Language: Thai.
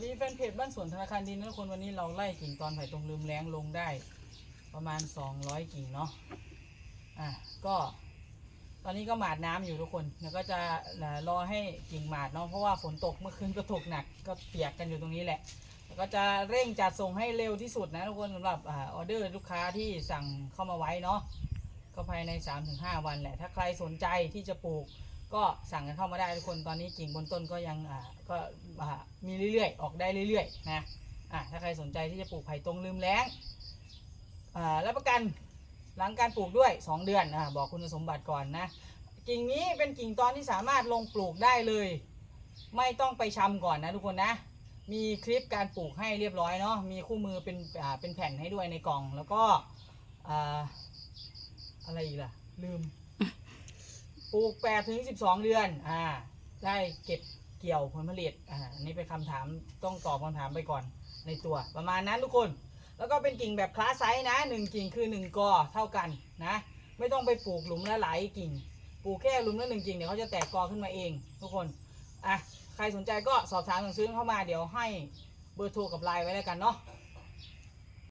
วัสดีแฟนเพจบ้านสวนธนาคารดินนะทุกคนวันนี้เราไล่กิ่งตอนไผ่ตรงลืมแรงลงได้ ประมาณ 200 กิ่งเนาะอะก็ ตอนนี้ก็หมาดน้ำอยู่ทุกคนแล้วก็จะรอให้กิ่งหมาดเนาะเพราะว่าฝนตกเมื่อคืนก็ตกหนักก็เปียกกันอยู่ตรงนี้แหละแล้วก็จะเร่งจัดส่งให้เร็วที่สุดนะทุกคนสำหรับอ่าออเดอร์ลูกค้าที่สั่งเข้ามาไว้เนาะก็ภายใน 3-5 วันแหละ ถ้าใครสนใจที่จะปลูกก็สั่งกันเข้ามาได้ทุกคนตอนนี้กิ่งบนต้นก็ยังอ่าก็อ่า เรื่อยๆ ออกได้เรื่อยๆ นะอ่าถ้าใครสนใจที่จะปลูกไผ่ตรงลืมแล้งอ่ารับประกันหลังการปลูกด้วย 2 เดือนอ่าบอกคุณสมบัติก่อนนะ กิ่งนี้เป็นกิ่งตอนที่สามารถลงปลูกได้เลย ไม่ต้องไปชำก่อนนะทุกคนนะ มีคลิปการปลูกให้เรียบร้อยเนาะ มีคู่มือเป็นอ่าเป็นแผ่นให้ด้วยในกล่อง แล้วก็อ่าอะไรอีกล่ะ ลืม ปลูก8ถึง12 เดือน อ่า ได้เก็บ เกี่ยวผลผลิต อ่าอันนี่เป็นคำถามต้องตอบคำถามไปก่อนในตัวประมาณนั้นทุกคน แล้วก็เป็นกิ่งแบบคลาสไซส์นะหนึ่งกิ่งคือหนึ่งกอเท่ากันนะ ไม่ต้องไปปลูกหลุมละหลายกิ่ง ปลูกแค่หลุมละหนึ่งกิ่งเดี๋ยวเขาจะแตกกอขึ้นมาเอง ทุกคน อะ ใครสนใจก็สอบถามสั่งซื้อเข้ามาเดี๋ยวให้เบอร์โทรกับไลน์ไว้แล้วกันเนาะ